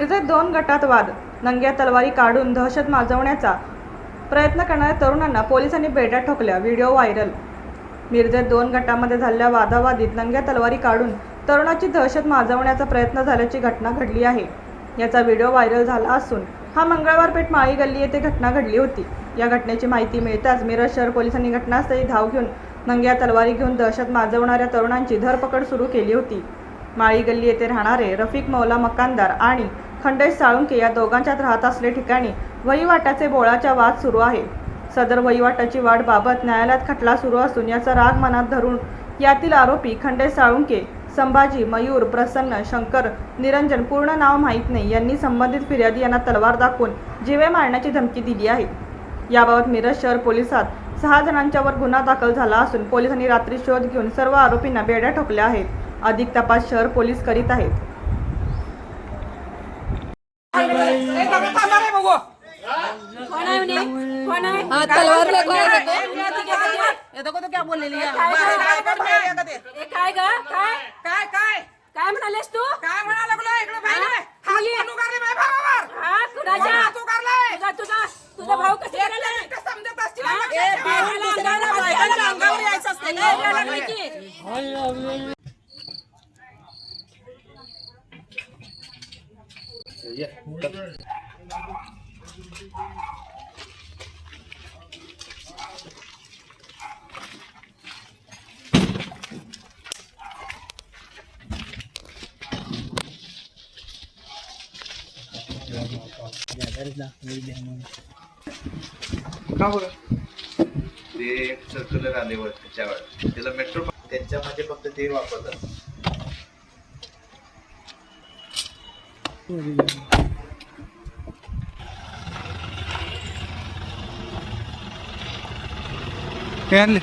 दोन गटात वाद. नंग्या तलवारी काढून दहशत माजवण्याचा प्रयत्न करणाऱ्या तरुणांना पोलिसांनी बेड्या ठोकल्या. Video viral. मिरजेत दोन गटामध्ये झालेल्या वादावादीत नंग्या तलवारी काढून तरुणाची दहशत माजवण्याचा प्रयत्न झाल्याची घटना घडली आहे. याचा व्हिडिओ व्हायरल झाला असून हा मंगळवार पेठ माळी गल्ली येथे घटना घडली होती. या घटनेची माहिती मिळताच मिरज शहर पोलिसांनी घटनास्थळी धाव घेऊन नंग्या तलवारी घेऊन दहशत माजवणाऱ्या तरुणांची धरपकड सुरू केली होती. माळी गल्ली येथे राहणारे रफिक मौला मकानदार आणि खंडेश साळुंके या दोघांच्यात राहत असले ठिकाणी वहिवाटाचे बोळाच्या वाद सुरू आहे. सदर वहिवाटाची वाट बाबत न्यायालयात खटला सुरू असून याचा राग मनात धरून यातील आरोपी खंडेश साळुंके संभाजी मयूर प्रसन्न शंकर निरंजन पूर्ण नाव माहीत नाही यांनी संबंधित फिर्यादी यांना तलवार दाखवून जीवे मारण्याची धमकी दिली आहे. याबाबत मिरज शहर पोलिसात सहा जणांच्यावर गुन्हा दाखल झाला असून पोलिसांनी रात्री शोध घेऊन सर्व आरोपींना बेड्या ठोकल्या आहेत. अधिक तपास शहर पोलीस करीत आहेत. है है हाँ तलवार देखो तो? क्या काय ग? काय? काय काय? काय म्हणालेस तू? काय म्हणा लागलो? इकडे बाहेर हा? खाली. माझ्या भावावर. हा कुणाच्या तुझा तुझा तुझा भाऊ कसं मिनिट समजत असतील. ए, अंगावर यायचं असते. की. ते एक सर्क्युलर आले वर त्याच्यावर. त्याला मेट्रो त्यांच्यामध्ये फक्त ते वापरतात. हे आणले